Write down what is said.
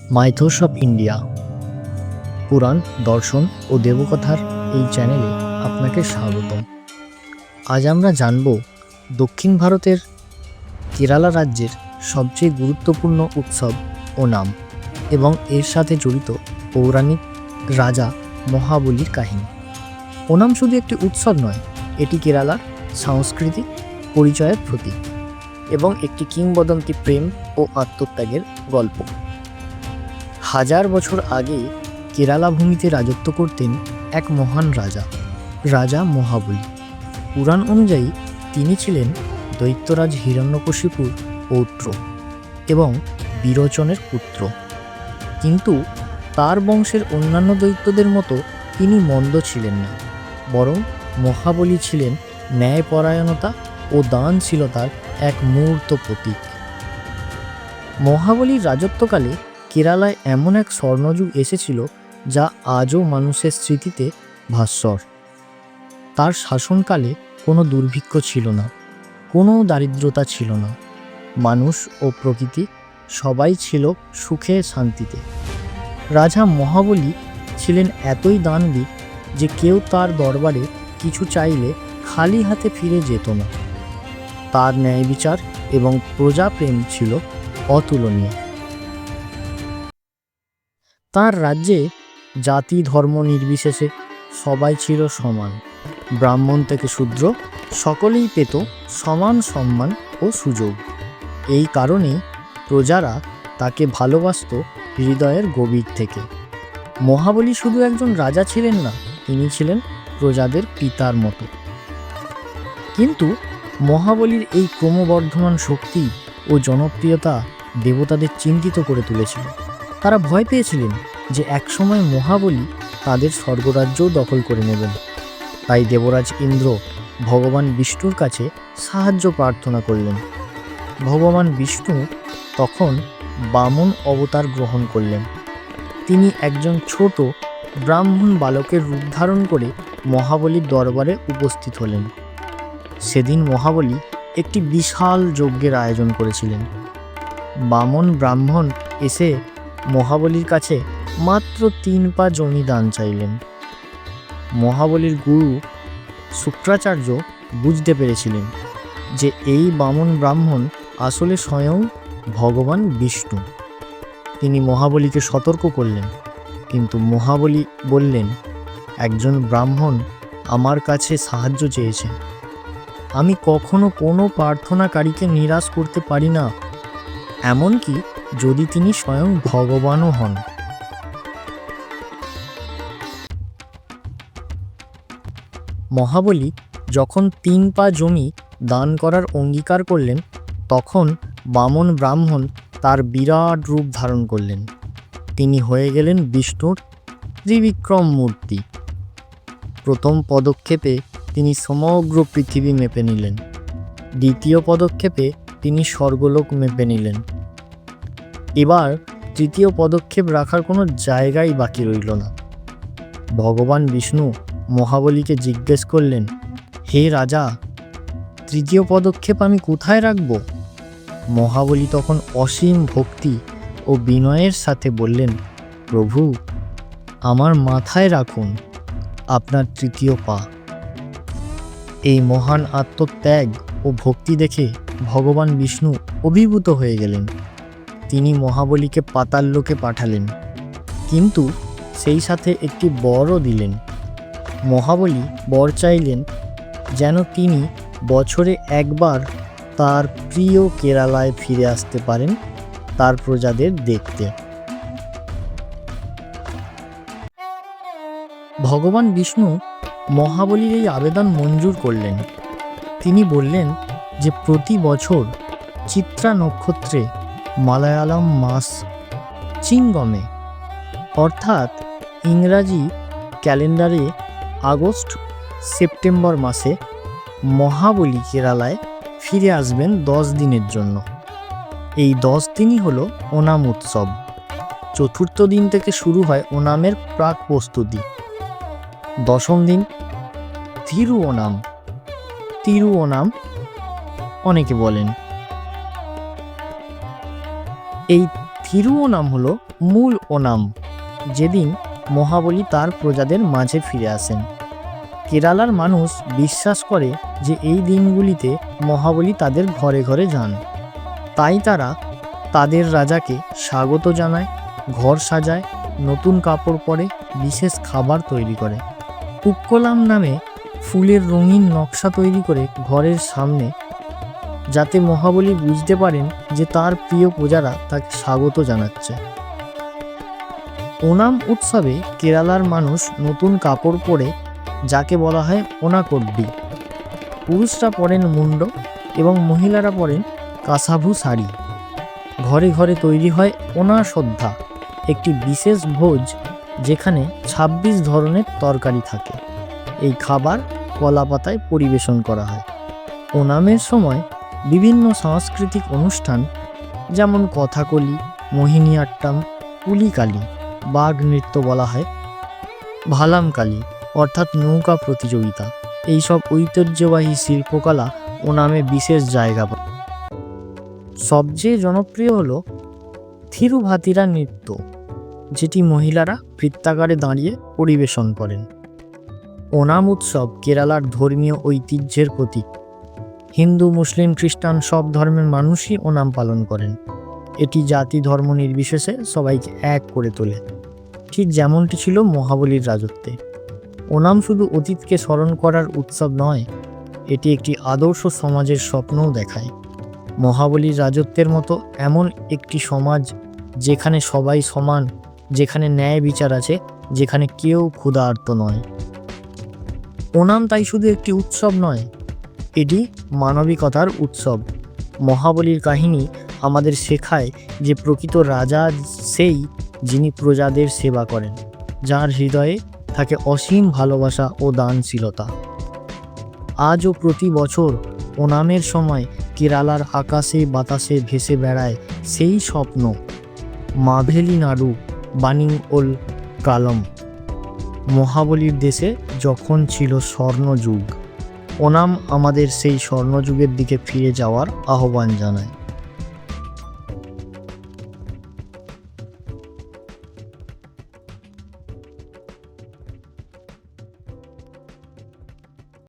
মাইথোস of India. পুরাণ, দর্শন ও দেবকথার এই চ্যানেলে আপনাকে স্বাগতম। আজ আমরা জানব দক্ষিণ ভারতের কেরালা রাজ্যের সবচেয়ে গুরুত্বপূর্ণ উৎসব ও নাম এবং এর সাথে জড়িত পৌরাণিক রাজা মহাবলীর কাহিনী। ওনাম শুধু একটি উৎসব নয়, এটি কেরালার সাংস্কৃতিক পরিচয়ের প্রতীক এবং একটি কিংবদন্তি প্রেম ও আত্মত্যাগের গল্প। হাজার বছর আগে কেরালা ভূমিতে রাজত্ব করতেন এক মহান রাজা রাজা মহাবলী। পুরাণ অনুযায়ী তিনি ছিলেন দৈত্যরাজ হিরণ্যকশিপুর পৌত্র এবং বিরোচনের পুত্র। কিন্তু তার বংশের অন্যান্য দৈত্যদের মতো তিনি মন্দ ছিলেন না, বরং মহাবলী ছিলেন ন্যায়পরায়ণতা ও দানশীলতার এক মূর্ত প্রতীক। মহাবলীর রাজত্বকালে কেরালায় এমন এক স্বর্ণযুগ এসেছিল যা আজও মানুষের স্মৃতিতে ভাস্বর তার শাসনকালে কোনো দুর্ভিক্ষ ছিল না, কোনো দারিদ্রতা ছিল না। মানুষ ও প্রকৃতি সবাই ছিল সুখে শান্তিতে। রাজা মহাবলী ছিলেন এতই দানবীর যে কেউ তার দরবারে কিছু চাইলে খালি হাতে ফিরে যেত না। তার ন্যায় বিচার এবং প্রজাপ্রেম ছিল অতুলনীয়। তার রাজ্যে জাতি ধর্ম নির্বিশেষে সবাই ছিল সমান। ব্রাহ্মণ থেকে শূদ্র সকলেই পেত সমান সম্মান ও সুযোগ। এই কারণে প্রজারা তাকে ভালোবাসত হৃদয়ের গভীর থেকে। মহাবলী শুধু একজন রাজা ছিলেন না, তিনি ছিলেন প্রজাদের পিতার মতো। কিন্তু মহাবলীর এই ক্রমবর্ধমান শক্তি ও জনপ্রিয়তা দেবতাদের চিন্তিত করে তুলেছিল। তারা ভয় পেয়েছিলেন যে একসময় মহাবলী তাদের স্বর্গরাজ্যও দখল করে নেবেন। তাই দেবরাজ ইন্দ্র ভগবান বিষ্ণুর কাছে সাহায্য প্রার্থনা করলেন। ভগবান বিষ্ণু তখন বামন অবতার গ্রহণ করলেন। তিনি একজন ছোট ব্রাহ্মণ বালকের রূপ ধারণ করে মহাবলীর দরবারে উপস্থিত হলেন। সেদিন মহাবলী একটি বিশাল যজ্ঞের আয়োজন করেছিলেন। বামন ব্রাহ্মণ এসে মহাবলীর কাছে মাত্র তিন পা জমি দান চাইলেন। মহাবলীর গুরু শুক্রাচার্য বুঝতে পেরেছিলেন যে এই বামন ব্রাহ্মণ আসলে স্বয়ং ভগবান বিষ্ণু। তিনি মহাবলীকে সতর্ক করলেন, কিন্তু মহাবলী বললেন, একজন ব্রাহ্মণ আমার কাছে সাহায্য চেয়েছেন আমি কখনো কোনো প্রার্থনাকারীকে নিরাশ করতে পারি না। এমনকি যদি তিনি স্বয়ং ভগবানও হন। মহাবলী যখন তিন পা জমি দান করার অঙ্গীকার করলেন, তখন বামন ব্রাহ্মণ তার বিরাট রূপ ধারণ করলেন। তিনি হয়ে গেলেন বিষ্ণুর ত্রিবিক্রম মূর্তি। প্রথম পদক্ষেপে তিনি সমগ্র পৃথিবী মেপে নিলেন। দ্বিতীয় পদক্ষেপে তিনি স্বর্গলোক মেপে নিলেন। এবার তৃতীয় পদক্ষেপ রাখার কোনো জায়গাই বাকি রইল না। ভগবান বিষ্ণু মহাবলীকে জিজ্ঞেস করলেন, হে রাজা, তৃতীয় পদক্ষেপ আমি কোথায় রাখব? মহাবলী তখন অসীম ভক্তি ও বিনয়ের সাথে বললেন, প্রভু, আমার মাথায় রাখুন, আপনার তৃতীয় পা। এই মহান আত্মত্যাগ ও ভক্তি দেখে ভগবান বিষ্ণু অভিভূত হয়ে গেলেন। তিনি মহাবলীকে পাতাল লোকে পাঠালেন। কিন্তু সেই সাথে একটি বরও দিলেন। মহাবলী বর চাইলেন যেন তিনি বছরে একবার তার প্রিয় কেরালায় ফিরে আসতে পারেন তার প্রজাদের দেখতে। ভগবান বিষ্ণু মহাবলীর এই আবেদন মঞ্জুর করলেন। তিনি বললেন যে প্রতি বছর চিত্রা নক্ষত্রে মালায়ালাম মাস চিঙ্গমে অর্থাৎ ইংরাজি ক্যালেন্ডারে আগস্ট সেপ্টেম্বর মাসে মহাবলী কেরালায় ফিরে আসবেন দশ দিনের জন্য। এই দশ দিনই হলো ওনাম উৎসব। চতুর্থ দিন থেকে শুরু হয় ওনামের প্রাক প্রস্তুতি। দশম দিন থিরু ওনাম। তিরু ওনাম অনেকে বলেন। এই থিরু ওনাম হলো মূল ওনাম, যেদিন মহাবলী তার প্রজাদের মাঝে ফিরে আসেন। কেরালার মানুষ বিশ্বাস করে যে এই দিনগুলিতে মহাবলী তাদের ঘরে ঘরে যান। তাই তারা তাদের রাজাকে স্বাগত জানায়, ঘর সাজায়, নতুন কাপড় পরে বিশেষ খাবার তৈরি করে। পুক্কলাম নামে ফুলের রঙিন নকশা তৈরি করে ঘরের সামনে, যাতে মহাবলী বুঝতে পারেন যে তার প্রিয় প্রজারা তাকে স্বাগত জানাচ্ছে। ওনাম উৎসবে কেরালার মানুষ নতুন কাপড় পরে, যাকে বলা হয় ওনাকড্ডি। পুরুষরা পরেন মুন্ড এবং মহিলারা পরেন কাসাভু শাড়ি। ঘরে ঘরে তৈরি হয় ওনা শ্রদ্ধা একটি বিশেষ ভোজ যেখানে ২৬ ধরনের তরকারি থাকে। এই খাবার কলা পাতায় পরিবেশন করা হয়। ওনামের সময় বিভিন্ন সাংস্কৃতিক অনুষ্ঠান, যেমন কথাকলি মোহিনীআট্টাম পুলিকালি, বাঘ নৃত্য বলা হয়, ভালামকালি, অর্থাৎ নৌকা প্রতিযোগিতা। এইসব ঐতিহ্যবাহী শিল্পকলা ওনামে বিশেষ জায়গা পায়। সবচেয়ে জনপ্রিয় হলো থিরুভাতিরা নৃত্য, যেটি মহিলারা বৃত্তাকারে দাঁড়িয়ে পরিবেশন করেন। ওনাম উৎসব কেরালার ধর্মীয় ঐতিহ্যের প্রতীক। হিন্দু, মুসলিম, খ্রিস্টান সব ধর্মের মানুষই ওনাম পালন করেন। এটি জাতি ধর্ম নির্বিশেষে সবাইকে এক করে তোলে। ঠিক যেমনটি ছিল মহাবলীর রাজত্বে। ওনাম শুধু অতীতকে স্মরণ করার উৎসব নয়, এটি একটি আদর্শ সমাজের স্বপ্নও দেখায়। মহাবলীর রাজত্বের মতো এমন একটি সমাজ যেখানে সবাই সমান, যেখানে ন্যায় বিচার আছে, যেখানে কেউ ক্ষুধার্ত নয়। ওনাম তাই শুধু একটি উৎসব নয় এটি মানবিকতার উৎসব। মহাবলীর কাহিনী আমাদের শেখায় যে প্রকৃত রাজা সেই যিনি প্রজাদের সেবা করেন, যার হৃদয়ে থাকে অসীম ভালোবাসা ও দানশীলতা। আজও প্রতি বছর ওনামের সময় কেরালার আকাশে বাতাসে ভেসে বেড়ায় সেই স্বপ্ন। মাভেলি নাড়ু, বানিং ওল, কালম। মহাবলীর দেশে যখন ছিল স্বর্ণযুগ। ওনাম আমাদের সেই স্বর্ণযুগের দিকে ফিরে যাওয়ার আহ্বান জানায়।